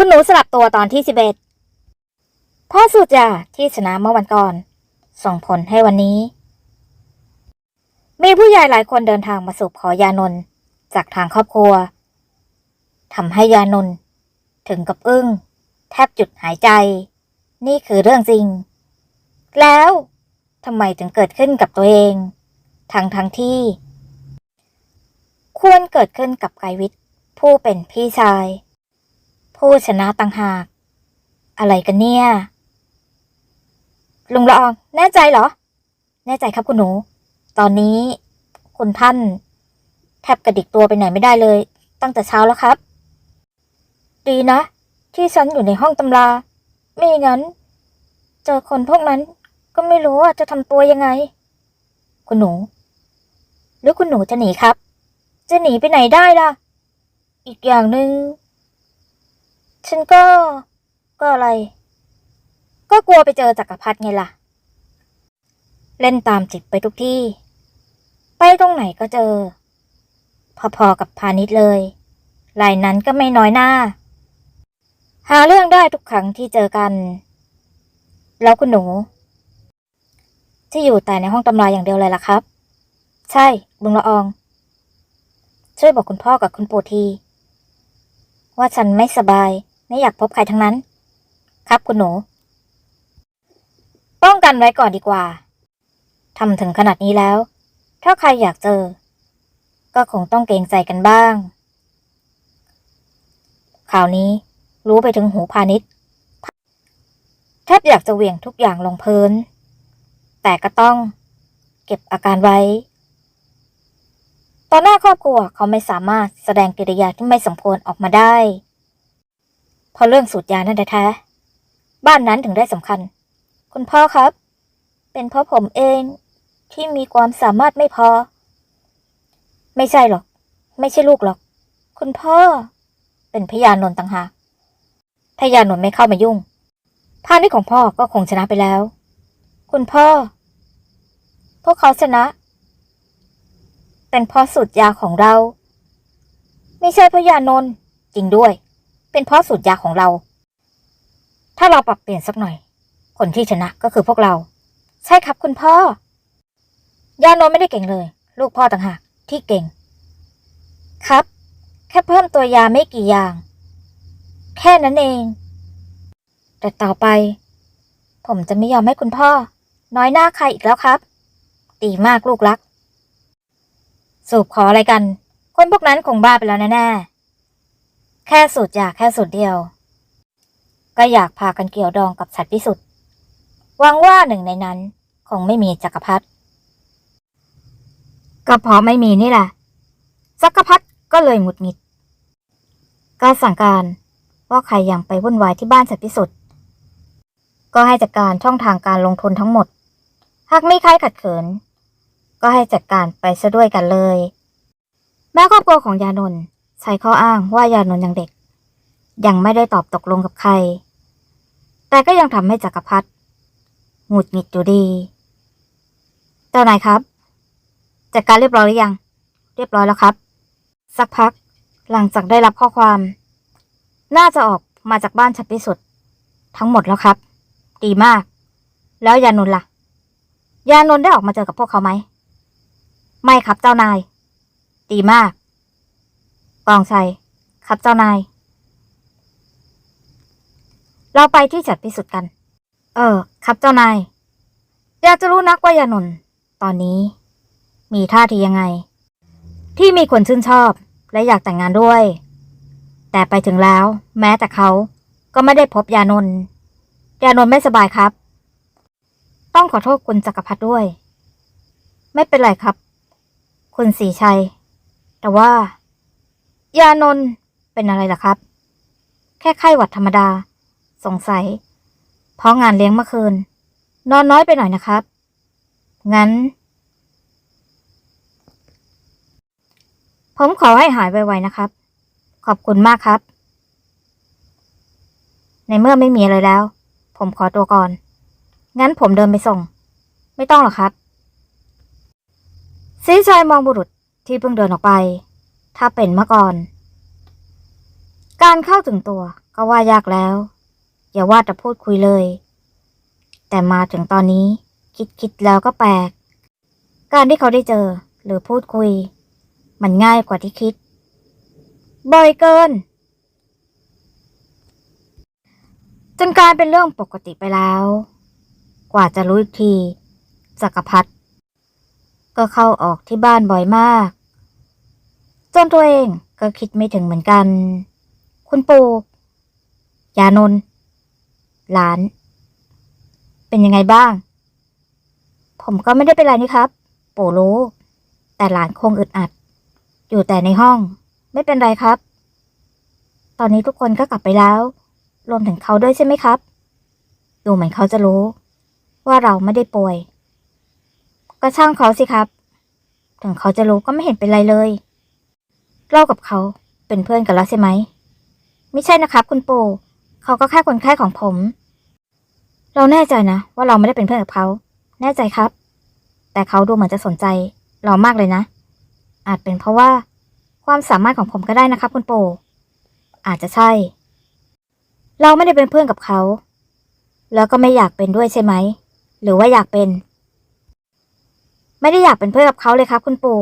คุณหนูสลับตัวตอนที่สิบเอ็ดพ่อสูตรยาที่ชนะเมื่อวันก่อน ส่งผลให้วันนี้ มีผู้ใหญ่หลายคนเดินทางมาสู่ขอยานนจากทางครอบครัวทำให้ยานนถึงกับอึ้ง แทบหยุดหายใจ นี่คือเรื่องจริง แล้วทำไมถึงเกิดขึ้นกับตัวเอง ทั้งทั้งที่ ควรเกิดขึ้นกับไกรวิทย์ผู้เป็นพี่ชาย ผู้ชนะต่างหาก อะไรกันเนี่ย ลุงละออง แน่ใจเหรอ แน่ใจครับคุณหนู ตอนนี้ คุณท่าน แทบกระดิกตัวไปไหนไม่ได้เลย ตั้งแต่เช้าแล้วครับ ดีนะ ที่ฉันอยู่ในห้องตำรา ไม่งั้น เจอคนพวกนั้นก็ไม่รู้ว่าจะทำตัวยังไง คุณหนู หรือคุณหนูจะหนีครับ จะหนีไปไหนได้ล่ะ อีกอย่างหนึ่ง ฉันก็ ก็อะไร ก็กลัวไปเจอจักรพรรดิไงล่ะ เล่นตามจิตไปทุกที่ ไปตรงไหนก็เจอ พอๆกับพาณิชย์เลยลายนั้นก็ไม่น้อยหน้า หาเรื่องได้ทุกครั้งที่เจอกัน แล้วคุณหนู ที่อยู่แต่ในห้องตำราอย่างเดียวเลยล่ะครับ ใช่ลุงละออง ช่วยบอกคุณพ่อกับคุณปู่ทีว่าฉันไม่สบาย ไม่อยากพบใครทั้งนั้น ครับคุณหนู ป้องกันไว้ก่อนดีกว่าทำถึงขนาดนี้แล้ว ถ้าใครอยากเจอ ก็คงต้องเกรงใจกันบ้าง ข่าวนี้รู้ไปถึงหูพาณิชย์แทบอยากจะเหวี่ยงทุกอย่างลงพื้น แต่ก็ต้องเก็บอาการไว้ ตอนหน้าครอบครัวเขาไม่สามารถแสดงกิริยาที่ไม่สมควรออกมาได้ พราเรื่องสูตรยานั่นแท้ๆบ้านนั้นถึงได้สำคัญ คุณพ่อครับ เป็นเพราะผมเองที่มีความสามารถไม่พอ ไม่ใช่หรอก ไม่ใช่ลูกหรอก คุณพ่อ เป็นพยานนท์ต่างหากถ้ายานนท์ไม่เข้ามายุ่งพาดิของพ่อก็คงชนะไปแล้ว คุณพ่อ พวกเขาชนะ เป็นเพราะสูตรยาของเรา ไม่ใช่พราะยานนท์จริงด้วย เป็นเพราะสูตรยาของเรา ถ้าเราปรับเปลี่ยนสักหน่อย คนที่ชนะก็คือพวกเรา ใช่ครับคุณพ่อ ยานนไม่ได้เก่งเลย ลูกพ่อต่างหากที่เก่ง ครับ แค่เพิ่มตัวยาไม่กี่อย่าง แค่นั้นเอง แต่ต่อไป ผมจะไม่ยอมให้คุณพ่อ น้อยหน้าใครอีกแล้วครับ ดีมากลูกรัก สูบขออะไรกัน คนพวกนั้นคงบ้าไปแล้วแน่ๆ แค่สูตรยาแค่สูตรเดียว ก็อยากพากันเกี่ยวดองกับสัตว์พิสุทธิ์หวังว่าหนึ่งในนั้นคงไม่มีจักรพรรดิก็เพราะไม่มีนี่แหละจักรพรรดิก็เลยหงุดหงิดก็สั่งการว่าใครยังไปวุ่นวายที่บ้านสัตว์พิสุทธิ์ก็ให้จัดการช่องทางการลงทุนทั้งหมด หากไม่ใครขัดขินก็ให้จัดการไปซะด้วยกันเลย แม้ครอบครัวของยานนท์ ใช้ข้ออ้างว่ายานนท์ยังเด็ก ยังไม่ได้ตอบตกลงกับใคร แต่ก็ยังทำให้จักรพรรดิหงุดหงิดอยู่ดี เจ้านายครับ จัดการเรียบร้อยหรือยัง เรียบร้อยแล้วครับ สักพักหลังจากได้รับข้อความ น่าจะออกมาจากบ้านชัดพิสุทธิ์ทั้งหมดแล้วครับ ดีมาก แล้วยานนท์ล่ะ ยานนท์ได้ออกมาเจอกับพวกเขาไหม ไม่ครับเจ้านาย ดีมาก กองชัย ครับเจ้านาย เราไปที่จัดพิสุทธิ์กัน เออ ครับเจ้านาย อยากจะรู้นักว่ายานนท์ตอนนี้ มีท่าทียังไง ที่มีคนชื่นชอบและอยากแต่งงานด้วย แต่ไปถึงแล้ว แม้แต่เขาก็ไม่ได้พบยานนท์ยานนท์ไม่สบายครับ ต้องขอโทษคุณจักรพรรดิด้วย ไม่เป็นไรครับ คุณสีชัย แต่ว่า ยานนท์เป็นอะไรล่ะครับ แค่ไข้หวัดธรรมดา สงสัย เพราะงานเลี้ยงเมื่อคืน นอนน้อยไปหน่อยนะครับ งั้น ผมขอให้หายไวๆนะครับ ขอบคุณมากครับ ในเมื่อไม่มีอะไรแล้ว ผมขอตัวก่อน งั้นผมเดินไปส่ง ไม่ต้องหรอกครับซีชัยมองบุรุษที่เพิ่งเดินออกไป ถ้าเป็นเมื่อก่อน การเข้าถึงตัวก็ว่ายากแล้ว อย่าว่าแต่พูดคุยเลย แต่มาถึงตอนนี้คิดคิดแล้วก็แปลก การที่เขาได้เจอหรือพูดคุย มันง่ายกว่าที่คิด บ่อยเกิน จนกลายเป็นเรื่องปกติไปแล้ว กว่าจะรู้อีกทีจักรพรรดิก็เข้าออกที่บ้านบ่อยมาก จนตัวเองก็คิดไม่ถึงเหมือนกัน คุณปู่ยานนท์หลาน เป็นยังไงบ้าง ผมก็ไม่ได้เป็นไรนี่ครับ ปู่รู้ แต่หลานคงอึดอัด อยู่แต่ในห้อง ไม่เป็นไรครับ ตอนนี้ทุกคนก็กลับไปแล้ว รวมถึงเขาด้วยใช่ไหมครับ ดูเหมือนเขาจะรู้ ว่าเราไม่ได้ป่วย ก็ช่างเขาสิครับ ถึงเขาจะรู้ก็ไม่เห็นเป็นไรเลย เรากับเขาเป็นเพื่อนกันแล้วใช่ไหม ไม่ใช่นะครับ คุณปู่เขาก็แค่คนไข้ของผม เราแน่ใจนะ ว่าเราไม่ได้เป็นเพื่อนกับเขา แน่ใจครับ แต่เขาดูเหมือนจะสนใจ เรามากเลยนะ อาจเป็นเพราะว่า ความสามารถของผมก็ได้นะครับ คุณปู่อาจจะใช่ เราไม่ได้เป็นเพื่อนกับเขา แล้วก็ไม่อยากเป็นด้วยใช่ไหม หรือว่าอยากเป็น ไม่ได้อยากเป็นเพื่อนกับเขาเลยครับ คุณปู่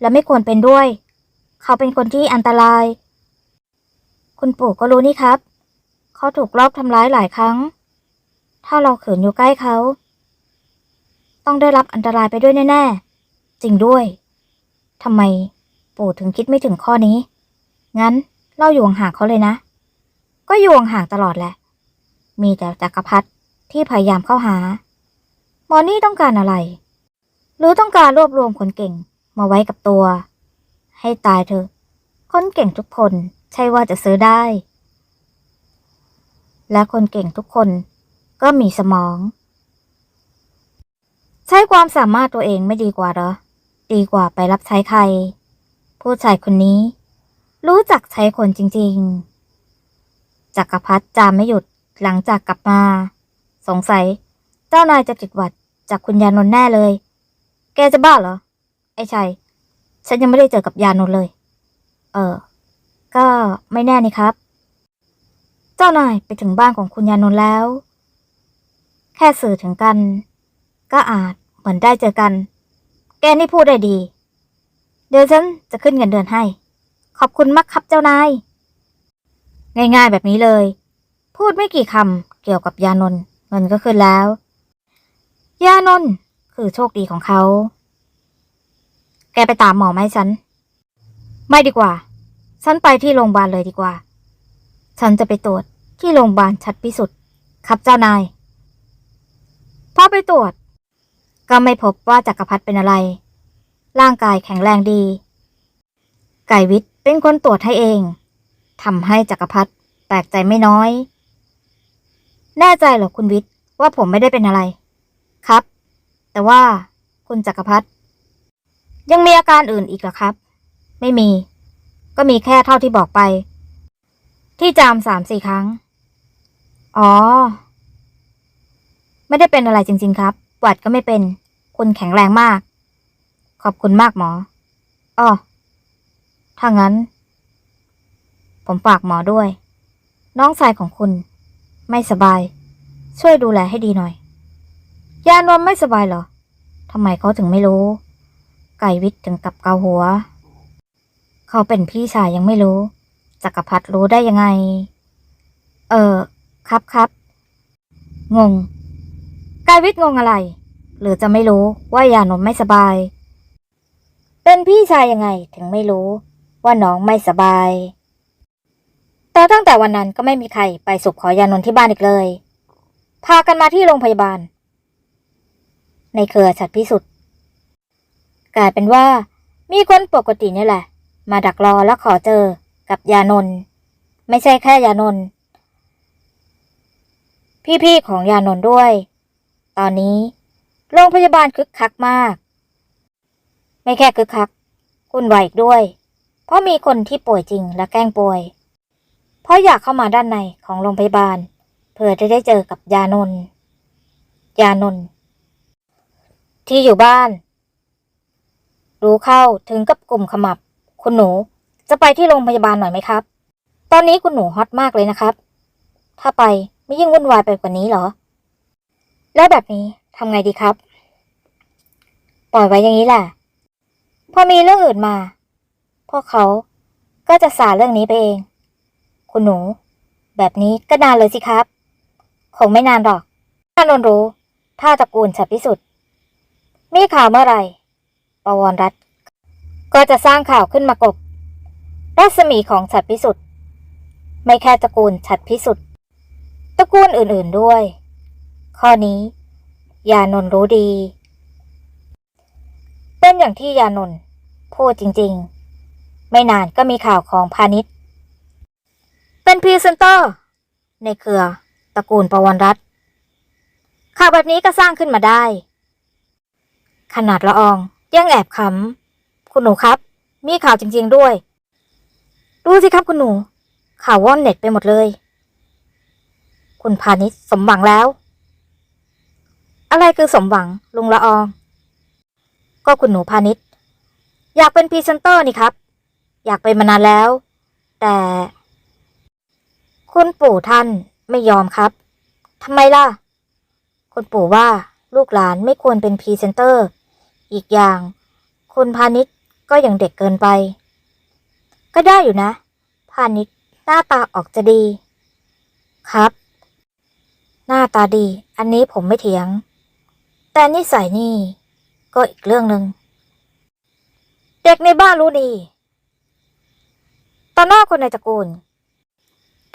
และไม่ควรเป็นด้วย เขาเป็นคนที่อันตราย คุณปู่ก็รู้นี่ครับ เขาถูกลอบทำร้ายหลายครั้ง ถ้าเราขืนอยู่ใกล้เขา ต้องได้รับอันตรายไปด้วยแน่ ๆ จริงด้วยทำไม ปู่ถึงคิดไม่ถึงข้อนี้ งั้นเราอยู่ห่างเขาเลยนะ ก็อยู่ห่างตลอดแหละ มีแต่จักรพรรดิที่พยายามเข้าหาหมอนี่ต้องการอะไร หรือต้องการรวบรวมคนเก่งมาไว้กับตัว ให้ตายเถอะ คนเก่งทุกคนใช่ว่าจะซื้อได้ และคนเก่งทุกคนก็มีสมอง ใช้ความสามารถตัวเองไม่ดีกว่าหรอ ดีกว่าไปรับใช้ใคร ผู้ชายคนนี้ รู้จักใช้คนจริง ๆ จักรพรรดิจามไม่หยุดหลังจากกลับมา สงสัย เจ้านายจะติดหวัดจากคุณยานนท์แน่เลย แกจะบ้าเหรอ ไอ้ชัย ฉันยังไม่ได้เจอกับยานนท์เลย เออ ก็ไม่แน่นี่ครับ เจ้านายไปถึงบ้านของคุณยานนท์แล้ว แค่สื่อถึงกัน ก็อาจเหมือนได้เจอกัน แกนี่พูดได้ดี เดี๋ยวฉันจะขึ้นเงินเดือนให้ ขอบคุณมากครับเจ้านาย ง่ายๆแบบนี้เลย พูดไม่กี่คำเกี่ยวกับยานนท์เงินก็ขึ้นแล้ว ยานนท์คือโชคดีของเขา แกไปตามหมอไหมฉัน ไม่ดีกว่า ฉันไปที่โรงพยาบาลเลยดีกว่า ฉันจะไปตรวจที่โรงพยาบาลชัดพิสุทธิ์ครับเจ้านาย พอไปตรวจ ก็ไม่พบว่าจักรพรรดิเป็นอะไร ร่างกายแข็งแรงดี ไก่วิทย์เป็นคนตรวจให้เองทำให้จักรพรรดิแปลกใจไม่น้อย แน่ใจเหรอคุณวิทย์ว่าผมไม่ได้เป็นอะไร ครับ แต่ว่าคุณจักรพรรดิ ยังมีอาการอื่นอีกหรอครับ ไม่มี ก็มีแค่เท่าที่บอกไป ที่จามสามสี่ครั้ง อ๋อ ไม่ได้เป็นอะไรจริง ๆ ครับ หวัดก็ไม่เป็น คุณแข็งแรงมาก ขอบคุณมากหมอ อ้อ ถ้างั้น ผมฝากหมอด้วย น้องชายของคุณ ไม่สบาย ช่วยดูแลให้ดีหน่อย ยานนท์ไม่สบายเหรอทำไมเขาถึงไม่รู้ ไก่วิทย์ถึงกับเกาหัว เขาเป็นพี่ชายยังไม่รู้ จักรพรรดิรู้ได้ยังไง เออ ครับครับ งงกายวิทย์งงอะไร หรือจะไม่รู้ว่ายานนท์ไม่สบาย เป็นพี่ชายยังไงถึงไม่รู้ว่าน้องไม่สบาย แต่ตั้งแต่วันนั้นก็ไม่มีใครไปสุขขอยานนท์ที่บ้านอีกเลย พากันมาที่โรงพยาบาล ในเครือฉัดพิสุทธิ์ กลายเป็นว่า มีคนปกตินี่แหละ มาดักรอแล้วขอเจอกับยานนท์ไม่ใช่แค่ยานนท์พี่ๆของยานนท์ด้วย ตอนนี้ โรงพยาบาลคึกคักมาก ไม่แค่คึกคักวุ่นวายอีกด้วย เพราะมีคนที่ป่วยจริงและแกล้งป่วย เพราะอยากเข้ามาด้านในของโรงพยาบาลเพื่อจะได้เจอกับยานนท์ยานนท์ที่อยู่บ้าน รู้เข้าถึงกับกลุ่มขมับ คุณหนู จะไปที่โรงพยาบาลหน่อยไหมครับ ตอนนี้คุณหนูฮอตมากเลยนะครับ ถ้าไปไม่ยิ่งวุ่นวายไปกว่านี้เหรอ แล้วแบบนี้ทำไงดีครับ ปล่อยไว้อย่างนี้แหละ พอมีเรื่องอื่นมา พวกเขาก็จะสาเรื่องนี้ไปเอง คุณหนู แบบนี้ก็นานเลยสิครับ คงไม่นานหรอกถ้านนรู้ ถ้าตระกูลฉัดพิสุทธิ์มีข่าวเมื่อไหร่ ปวรรัตน์ก็จะสร้างข่าวขึ้นมากบรัศมีของฉัดพิสุทธิ์ไม่แค่ตระกูลฉัดพิสุทธิ์ตระกูลอื่นๆด้วย ข้อนี้ ยานนรู้ดี เป็นอย่างที่ยานนพูดจริงๆ ไม่นานก็มีข่าวของพาณิชย์เป็นพรีเซนเตอร์ ในเครือตระกูลประวันรัตน์ข่าวแบบนี้ก็สร้างขึ้นมาได้ ขนาดละออง ยังแอบขำคุณหนูครับ มีข่าวจริง ๆด้วย ดูสิครับคุณหนู ข่าวว่อนเน็ตไปหมดเลย คุณพาณิชย์สมหวังแล้ว อะไรคือสมหวังลุงละออง ก็คุณหนูพาณิชย์อยากเป็นพรีเซนเตอร์นี่ครับ อยากเป็นมานานแล้ว แต่ คุณปู่ท่านไม่ยอมครับทำไมล่ะ คุณปู่ว่าลูกหลานไม่ควรเป็นพรีเซนเตอร์ อีกอย่าง คุณพาณิชย์ก็ยังเด็กเกินไป ก็ได้อยู่นะ พาณิชย์หน้าตาออกจะดี ครับ หน้าตาดี อันนี้ผมไม่เถียง แต่นิสัยนี่ ก็อีกเรื่องหนึ่งเด็กในบ้านรู้ดีตอนหน้าคนในตระกูล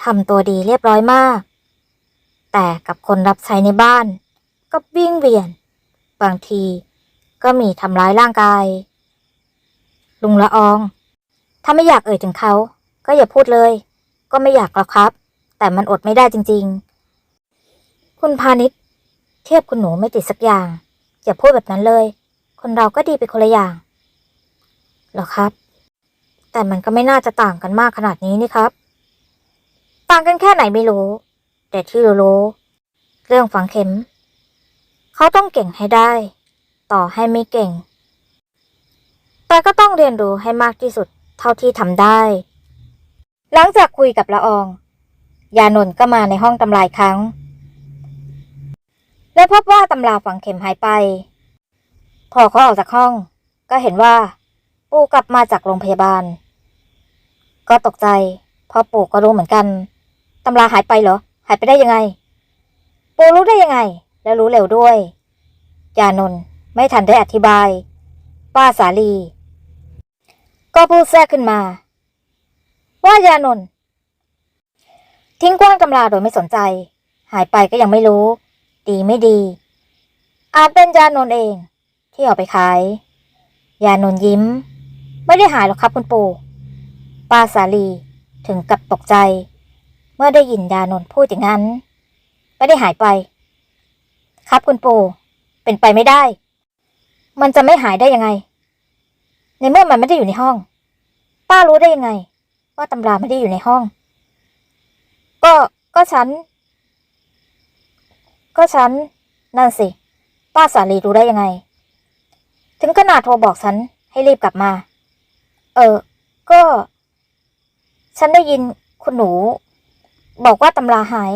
ทำตัวดีเรียบร้อยมาก แต่กับคนรับใช้ในบ้าน ก็วิ่งเวียน บางที ก็มีทำร้ายร่างกาย ลุงละออง ถ้าไม่อยากเอ่ยถึงเขา ก็อย่าพูดเลย ก็ไม่อยากหรอกครับ แต่มันอดไม่ได้จริง ๆ คุณพาณิชย์เทียบคุณหนูไม่ติดสักอย่าง อย่าพูดแบบนั้นเลย คนเราก็ดีไปคนละอย่างหรอครับ แต่มันก็ไม่น่าจะต่างกันมากขนาดนี้นี่ครับ ต่างกันแค่ไหนไม่รู้ แต่ที่รู้เรื่องฝังเข็ม เขาต้องเก่งให้ได้ ต่อให้ไม่เก่ง แต่ก็ต้องเรียนรู้ให้มากที่สุดเท่าที่ทำได้ หลังจากคุยกับละออง ยานนท์ก็มาในห้องตำรายครั้ง และพบว่าตำราฝังเข็มหายไป พอเขาออกจากห้อง ก็เห็นว่า ปู่กลับมาจากโรงพยาบาล ก็ตกใจพราะปู่ก็รู้เหมือนกันตำราหายไปเหรอ หายไปได้ยังไง ปู่รู้ได้ยังไง แล้วรู้เร็วด้วยยานนท์ ไม่ทันได้อธิบาย ป้าสาลี ก็พูดแทรกขึ้นมา ว่ายานนทิ้งกว้างตำราโดยไม่สนใจ หายไปก็ยังไม่รู้ ดีไม่ดี อาจเป็นยานนเอง ที่เอาไปขาย ยานนยิ้ม ไม่ได้หายหรอกครับคุณปู่ป้าสาลีถึงกับตกใจ เมื่อได้ยินยานนพูดอย่างนั้น ไม่ได้หายไป ครับคุณปู่เป็นไปไม่ได้ มันจะไม่หายได้ยังไง ในเมื่อมันไม่ได้อยู่ในห้อง ป้ารู้ได้ยังไง ว่าตำราไม่ได้อยู่ในห้อง ก็ก็ฉัน ก็ฉัน นั่นสิ ป้าสาลีรู้ได้ยังไง ถึงขนาดโทรบอกฉันให้รีบกลับมา เออ ก็ ฉันได้ยินคุณหนู บอกว่าตำราหาย